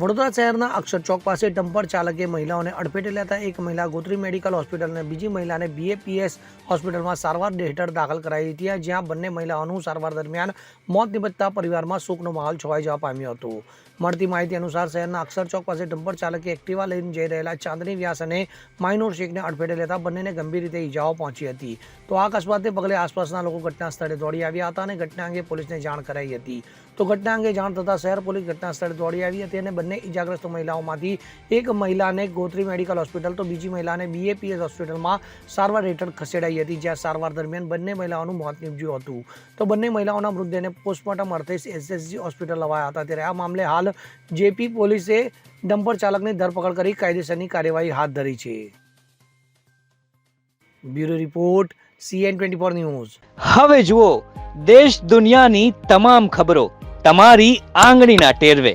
વડોદરા શહેરના અક્ષર ચોક પાસે ડમ્પર ચાલકે મહિલાઓને અડફેટે લેતા એક મહિલા ગોત્રી મેડિકલ હોસ્પિટલ અને બીજી મહિલાને બીએપીએસ હોસ્પિટલમાં સારવાર હેઠળ દાખલ કરાઈ હતી, જ્યાં બંને મહિલાઓનું સારવાર દરમિયાન મોત નિપજતા પરિવારમાં શોકનો માહોલ છવાઈ જવા પામ્યો હતો. મળતી માહિતી અનુસાર શહેરના અક્ષર ચોક પાસે ડમ્પર ચાલકે એક્ટિવા લઈને જઈ રહેલા ચાંદની વ્યાસ અને માઇનોર શેખને અડફેટે લેતા બંનેને ગંભીર રીતે ઈજાઓ પહોંચી હતી. તો આ અકસ્માતને પગલે આસપાસના લોકો ઘટના સ્થળે દોડી આવ્યા હતા અને ઘટના અંગે પોલીસને જાણ કરાઈ હતી. તો ઘટના અંગે જાણ થતાં શહેર પોલીસ ઘટના સ્થળે દોડી આવી હતી અને બંને ઇજાગ્રસ્ત મહિલાઓમાંથી એક મહિલાને ગોત્રી મેડિકલ હોસ્પિટલ તો બીજી મહિલાને બીએપીએસ હોસ્પિટલમાં સારવાર હેઠળ ખસેડાઈ હતી, જ્યાં સારવાર દરમિયાન બંને મહિલાઓનું મોત નીપજ્યું હતું. તો બંને મહિલાઓના મૃતદેહને પોસ્ટમોર્ટમ અર્થે એસએસજી હોસ્પિટલ લવાયા હતા. ત્યારે આ મામલે હાલ જેપી પોલીસે ડમ્પર ચાલકની ધરપકડ કરી કાયદેસરની કાર્યવાહી હાથ ધરી છે. Bureau report CN twenty four news. હવે જુઓ, દેશ દુનિયાની તમામ ખબરો તમારી આંગળીના ટેરવે.